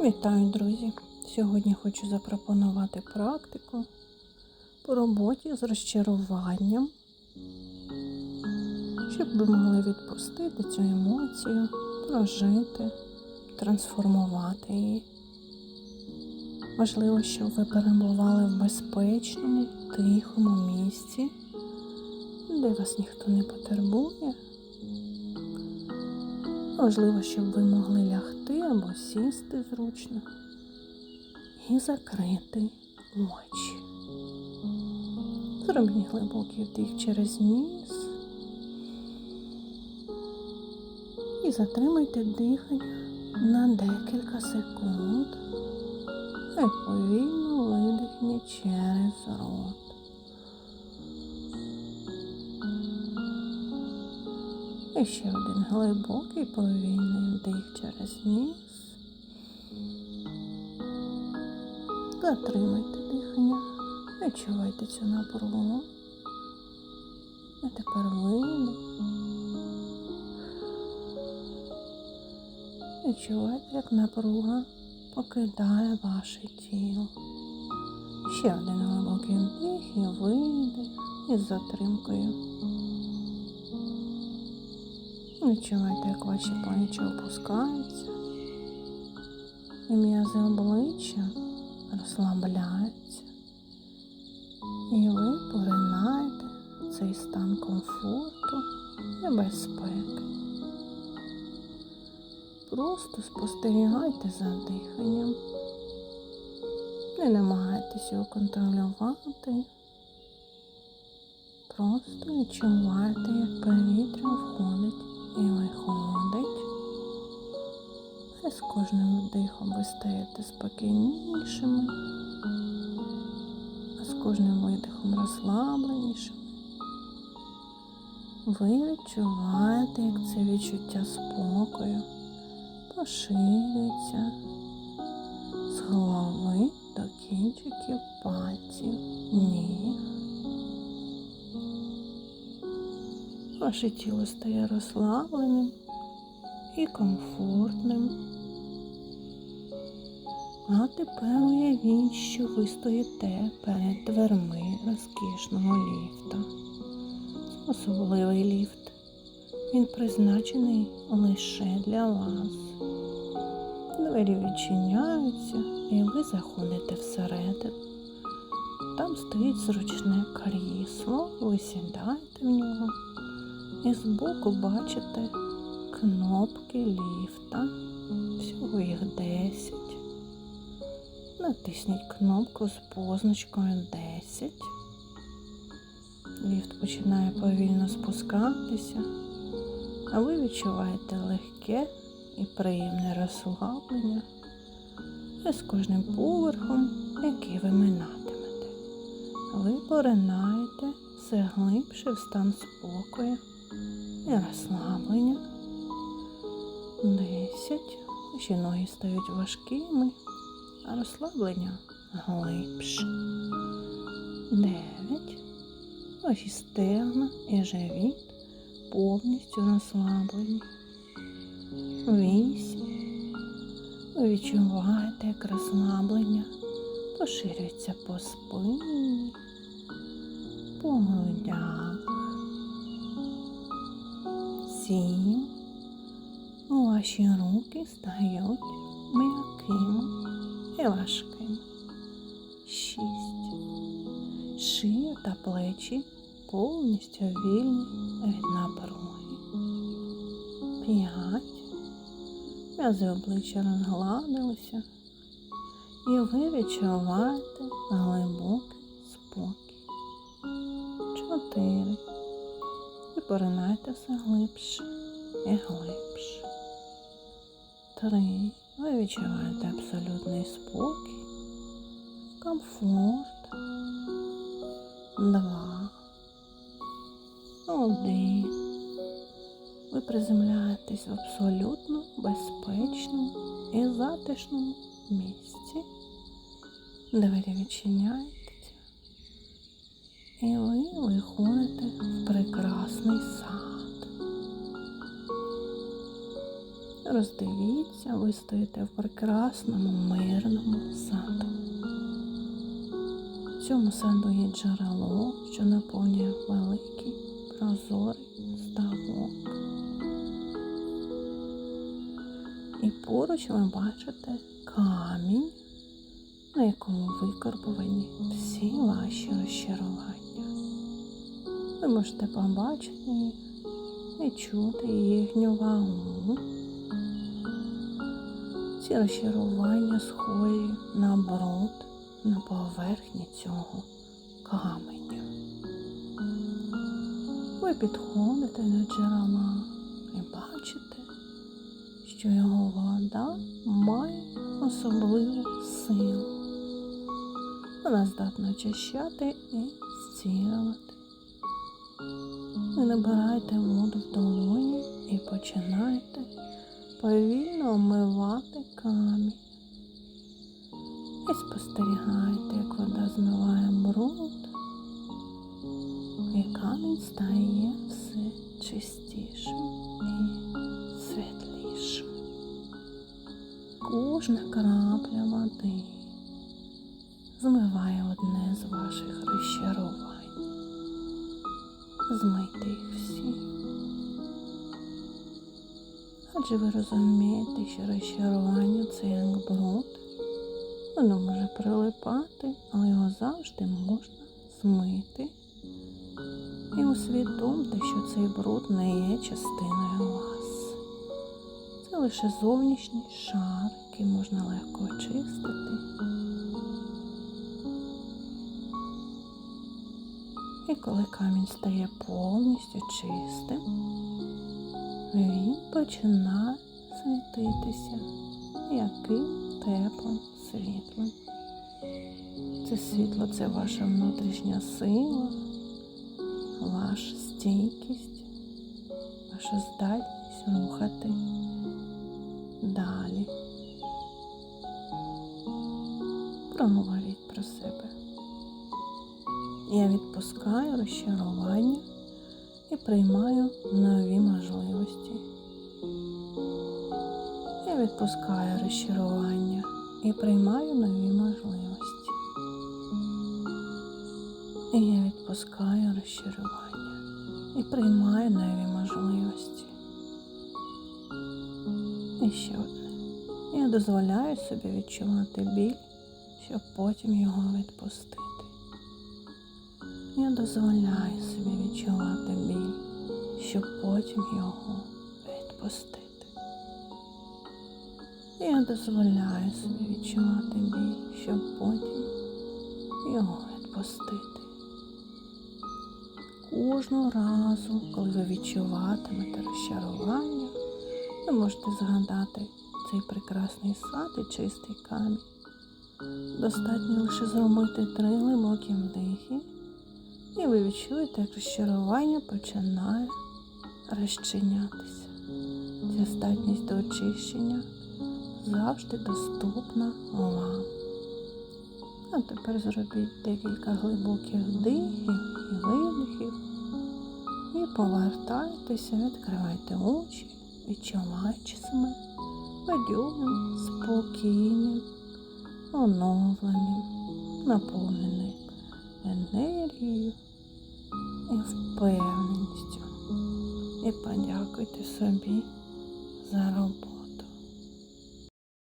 Вітаю, друзі! Сьогодні хочу запропонувати практику по роботі з розчаруванням, щоб ви могли відпустити цю емоцію, прожити, трансформувати її. Важливо, щоб ви перебували в безпечному, тихому місці, де вас ніхто не потербує. Важливо, щоб ви могли лягти або сісти зручно і закрити очі. Зробіть глибокий вдих через ніс і затримайте дихання на декілька секунд. І повільно видихніть через рот. І ще один глибокий повільний вдих через ніс. Затримайте дихання. Відчувайте цю напругу. А тепер видих. Відчувайте, як напруга покидає ваше тіло. Ще один глибокий вдих і видих із затримкою. Відчувайте, як ваші плечі опускаються, і м'язи обличчя розслабляються. І ви поринаєте цей стан комфорту і безпеки. Просто спостерігайте за диханням. Не намагайтеся його контролювати. Просто відчувайте, як повітря входить і виходить. І з кожним вдихом ви стаєте спокійнішими, а з кожним видихом розслабленішими. Ви відчуваєте, як це відчуття спокою поширюється Ваше тіло стає розслабленим і комфортним. А тепер уявіть, що ви стоїте перед дверми розкішного ліфта. Особливий ліфт. Він призначений лише для вас. Двері відчиняються і ви заходите всередину. Там стоїть зручне крісло, ви сідаєте в нього і збоку бачите кнопки ліфта. Всього їх 10. Натисніть кнопку з позначкою 10. Ліфт починає повільно спускатися, а ви відчуваєте легке і приємне розслаблення і з кожним поверхом, який ви минатимете. Ви поринаєте все глибше в стан спокою і розслаблення. Десять. Ще ноги стають важкими, а розслаблення глибше. Дев'ять. Ваші стегна і живіт повністю розслаблені. Вісім. Ви відчуваєте, як розслаблення поширюється по спині, по грудях. Сім. Ваші руки стають м'якими і важкими. Шість. Шия та плечі повністю вільні від напруги. П'ять. М'язи обличчя розгладилися. І ви відчуваєте глибокий спокій. Чотири. Поринайте все глибше і глибше. Три. Ви відчуваєте абсолютний спокій, комфорт. Два. Один. Ви приземляєтесь в абсолютно безпечному і затишному місці. Двері відчиняються. І ви виходите в прекрасний сад. Роздивіться, ви стоїте в прекрасному мирному саду. В цьому саду є джерело, що наповнює великий прозорий ставок. І поруч ви бачите камінь, на якому викарбовані всі ваші розчарування. Ви можете побачити і чути їхню вагу. Ці розчарування схожі на бруд на поверхні цього каменю. Ви підходите до джерела і бачите, що його вода має особливу силу. Вона здатна очищати і зцілювати. Ви набираєте воду в долоні і починаєте повільно омивати камінь. І спостерігаєте, як вода змиває бруд, і камінь стає все чистішим і світлішим. Кожна крапля води Адже ви розумієте, що розчарування це як бруд. Воно може прилипати, але його завжди можна змити. І усвідомте, що цей бруд не є частиною вас. Це лише зовнішній шар, який можна легко очистити. І коли камінь стає повністю чистим, він починає світитися яким теплим світлом. Це світло це ваша внутрішня сила, ваша стійкість, ваша здатність рухати далі. Промовіть про себе. Я відпускаю розчарування і приймаю нові можливості. Я відпускаю розчарування і приймаю нові можливості. І я відпускаю розчарування і приймаю нові можливості. І ще одне. Я дозволяю собі відчувати біль, щоб потім його відпустити. Я дозволяю собі відчувати щоб потім його відпустити. Я дозволяю собі відчувати біль, щоб потім його відпустити. Кожного разу, коли ви відчуватимете розчарування, ви можете згадати цей прекрасний сад і чистий камінь. Достатньо лише зробити три глибокі вдихи, і ви відчуєте, як розчарування починає розчинятися. Ця здатність до очищення завжди доступна вам. А тепер зробіть декілька глибоких вдихів і видихів. І повертайтеся, відкривайте очі, відчуваючи себе бадьорим, спокійним, оновленим, наповненим енергією і впевненістю. І подякуйте собі за роботу.